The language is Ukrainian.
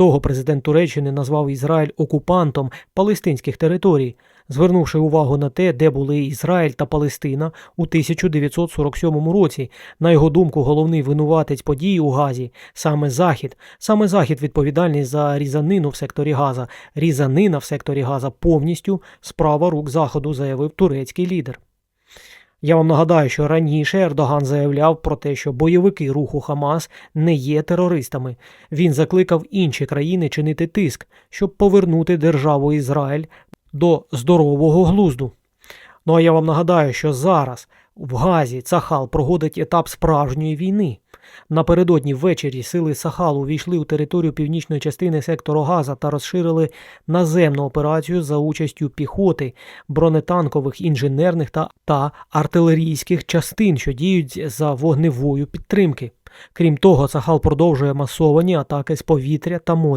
того президент Туреччини назвав Ізраїль окупантом палестинських територій, звернувши увагу на те, де були Ізраїль та Палестина у 1947 році. На його думку, головний винуватець подій у Газі саме Захід. Саме Захід відповідальний за різанину в секторі Газа. Різанина в секторі Газа повністю справа рук Заходу, заявив турецький лідер. Я вам нагадаю, що раніше Ердоган заявляв про те, що бойовики руху Хамас не є терористами. Він закликав інші країни чинити тиск, щоб повернути державу Ізраїль до здорового глузду. Ну а я вам нагадаю, що зараз в Газі Цахал проводить етап справжньої війни. Напередодні ввечері сили Сахалу війшли у територію північної частини сектору Газа та розширили наземну операцію за участю піхоти, бронетанкових, інженерних та, та артилерійських частин, що діють за вогневою підтримки. Крім того, Сахал продовжує масовані атаки з повітря та моря.